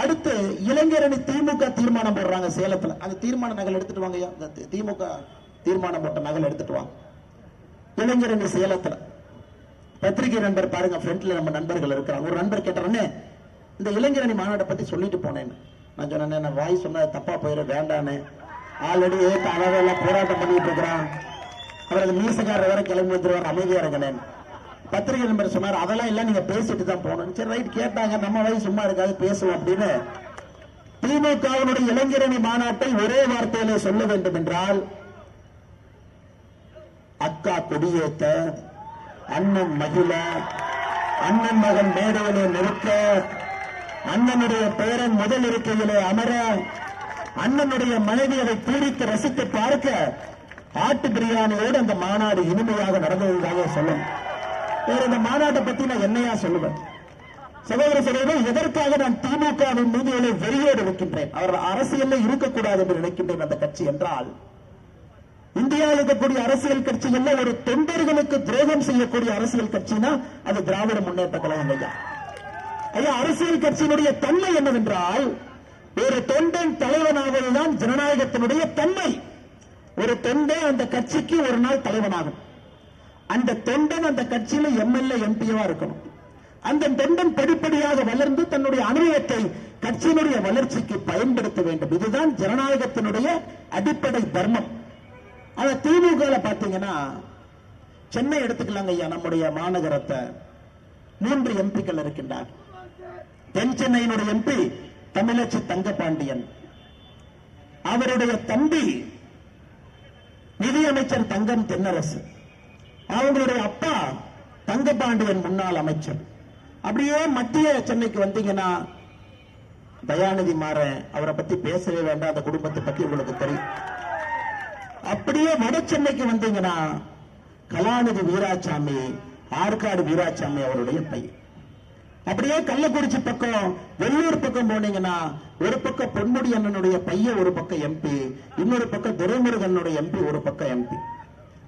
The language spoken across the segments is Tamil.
அடுத்து இளைஞரணி திமுக தீர்மானம் போடுறாங்க சேலத்துல. அந்த தீர்மான நகல் எடுத்துட்டு வாங்க திமுக தீர்மானம் போட்ட நகல் எடுத்துட்டு வாங்க. இளைஞரணி சேலத்துல. பத்திரிகை நண்பர் பாருங்க ஃப்ரண்ட்ல நம்ம நண்பர்கள் இருக்கிறாங்க. ஒரு நண்பர் கேட்டாரன்னு இந்த இளைஞரணி மாநாட்டை பத்தி சொல்லிட்டு போனேன் நான் சொன்னேன் நான் வாய் சொன்ன தப்பா போயிட வேண்டானே ஆல்ரெடி ஏற்ற அளவெல்லாம் போராட்டம் பண்ணிட்டு இருக்கிறான். அவர் மீசக்காரர் வேற கிளம்பி வந்துருவார் அமைதியா இருக்கணும் பத்திரிகை நம்பர் சொன்னார் அதெல்லாம் இல்ல நீங்க பேசிட்டு தான் போகணும். சரி ரைட் கேட்டாங்க. நம்ம வயசு சும்மா இருக்காது பேசுவோம் அப்படின்னு. திமுகவினுடைய இளைஞரணி மாநாட்டை ஒரே வார்த்தையில சொல்ல வேண்டும் என்றால் அக்கா கொடியேத்த அண்ணன் மகிழ அண்ணன் மகன் மேடையிலே நிற்க அண்ணனுடைய பேரன் முதல் இருக்கையிலே அமர அண்ணனுடைய மனைவி அதை பூரித்து ரசித்து பார்க்க ஆட்டு பிரியாணியோடு அந்த மாநாடு இனிமையாக நடந்ததாக சொல்லும். வேற இந்த மாநாட்டை பத்தி நான் என்னையா சொல்லுவேன்? சகோதர சகோதரர் எதற்காக நான் திமுகவின் மீது இவ்வளவு வெறியோடு இருக்கின்றேன் அவர்கள் அரசியல்ல இருக்கக்கூடாது என்று நினைக்கின்றேன் அந்த கட்சி என்றால் இந்தியாவில் இருக்கக்கூடிய அரசியல் கட்சிகள்ல ஒரு தொண்டர்களுக்கு துரோகம் செய்யக்கூடிய அரசியல் கட்சினா அது திராவிட முன்னேற்ற கழகம் ஐயா. ஐயா அரசியல் கட்சியினுடைய தன்மை என்னவென்றால் ஒரு தொண்டன் தலைவனாவதுதான் ஜனநாயகத்தினுடைய தன்மை. ஒரு தொண்டன் அந்த கட்சிக்கு ஒரு நாள் தலைவனாகும். அந்த தொண்டன் அந்த கட்சியில எம்எல்ஏ எம்பியவா இருக்கணும். அந்த தொண்டன் படிப்படியாக வளர்ந்து தன்னுடைய அனுபவத்தை கட்சியினுடைய வளர்ச்சிக்கு பயன்படுத்த வேண்டும். இதுதான் ஜனநாயகத்தினுடைய அடிப்படை தர்மம். ஆனா திமுக பாத்தீங்கன்னா சென்னை எடுத்துக்கலாங்க ஐயா நம்முடைய மாநகரத்தை. மூன்று எம்பிக்கள் இருக்கின்றார். தென் சென்னையினுடைய எம்பி தமிழச்சி தங்கபாண்டியன். அவருடைய தம்பி நிதியமைச்சர் தங்கம் தென்னரசு. அவங்களுடைய அப்பா தங்கபாண்டியன் முன்னாள் அமைச்சர். அப்படியே மத்திய சென்னைக்கு வந்தீங்கன்னா தயாநிதி மாறன் அவரை பத்தி பேசவே வேண்டாம் அந்த குடும்பத்தை பத்தி உங்களுக்கு தெரியும். அப்படியே வட சென்னைக்கு வந்தீங்கன்னா கலாநிதி வீராசாமி ஆற்காடு வீராசாமி அவருடைய பையன். அப்படியே கள்ளக்குறிச்சி பக்கம் வெள்ளூர் பக்கம் போனீங்கன்னா ஒரு பக்கம் பொன்முடி அண்ணனுடைய பையன் ஒரு பக்கம் எம்பி. இன்னொரு பக்கம் துரைமுருகனுடைய எம்பி ஒரு பக்கம் எம்பி.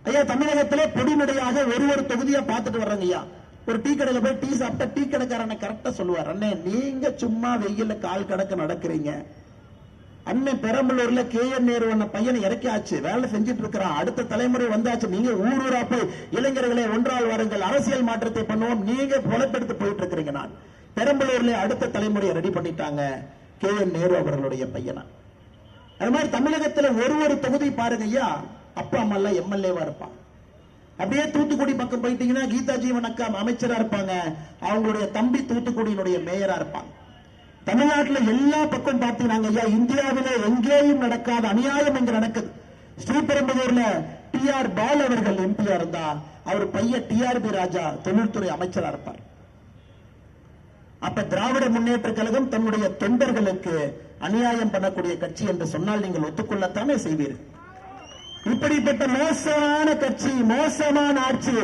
ஐயா தமிழகத்திலே பொடிநடையாக ஒரு ஒரு தொகுதியா பார்த்துட்டு வர்றாங்க ஐயா. ஒரு டீ கடையில போய் டீ சாப்பிட்டா டீ கடைக்காரனை கரெக்டா சொல்லுவார். அண்ணே நீங்க சும்மா வெயில்ல கால் கடக்க நடக்கிறீங்க. அண்ணன் பெரம்பலூர்ல கே என் நேரு பையனை இறக்கியாச்சு. வேலை செஞ்சுட்டு இருக்கிறான் அடுத்த தலைமுறை வந்தாச்சு. நீங்க ஊர் ஊரா போய் இளைஞர்களே ஒன்றால் வாருங்கள். அரசியல் மாற்றத்தை பண்ணுவோம். நீங்க புலப்பெடுத்து போயிட்டு இருக்கிறீங்க நான். பெரம்பலூர்ல அடுத்த தலைமுறையை ரெடி பண்ணிட்டாங்க கே என் நேரு அவர்களுடைய பையனா. அது மாதிரி தமிழகத்துல ஒரு ஒரு தொகுதி பாருங்க ஐயா. அப்பா அம்மா எல்லாம் எம்எல்ஏவா இருப்பான் அப்படியே தூத்துக்குடி பக்கம் போயிட்டீங்கன்னா கீதா ஜீவன் அக்கா அமைச்சரா இருப்பாங்க. அவங்களுடைய தம்பி தூத்துக்குடியினுடைய மேயரா இருப்பாங்க. தமிழ்நாட்டுல எல்லா பக்கம் பார்த்தீங்கன்னா ஐயா இந்தியாவிலே எங்கேயும் நடக்காத அநியாயம் இங்க நடக்குது. ஸ்ரீபெரும்புதூர்ல டி ஆர் பால் அவர்கள் எம்பியா இருந்தா அவர் பையன் டி ஆர் பி ராஜா தொழில்துறை அமைச்சரா இருப்பார். அப்ப திராவிட முன்னேற்ற கழகம் தன்னுடைய தொண்டர்களுக்கு அநியாயம் பண்ணக்கூடிய கட்சி என்று சொன்னால் நீங்கள் ஒத்துக்கொள்ளத்தானே செய்வீர்கள்? இப்படிப்பட்ட மோசமான கட்சி மோசமான ஆட்சி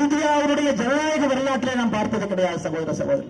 இந்தியாவுடைய ஜனநாயக வரலாற்றிலே நாம் பார்த்தது கிடையாது சகோதர சகோதரி.